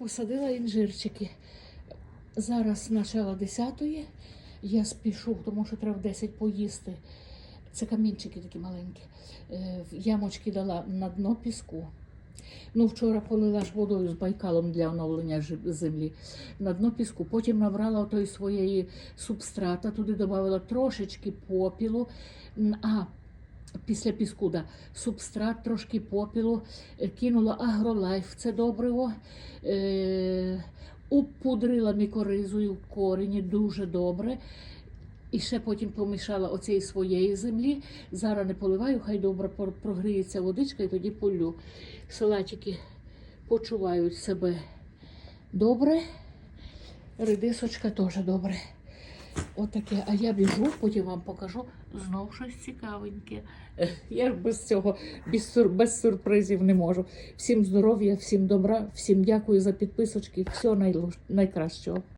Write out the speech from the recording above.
Посадила інжирчики. Зараз начало 10-ї. Я спішу, тому що треба в 10 поїсти. Це камінчики такі маленькі. Е, Ямочки дала на дно піску. Ну, вчора полила ж водою з байкалом для оновлення землі на дно піску. Потім набрала отої своєї субстрата, туди додавала трошечки попілу. А, після піску, да, субстрат, трошки попілу, е, кинула агролайф, це добриво. Е, упудрила мікоризою корені дуже добре. І ще потім помішала оцієї своєї землі. Зараз не поливаю, хай добре прогріється водичка і тоді полю. Салатики почувають себе добре. Редисочка теж добре. Отаке. А я біжу, потім вам покажу знов щось цікавеньке. Я ж без цього, без, сюр, без сюрпризів не можу. Всім здоров'я, всім добра, всім дякую за підписочки. Всього найкращого.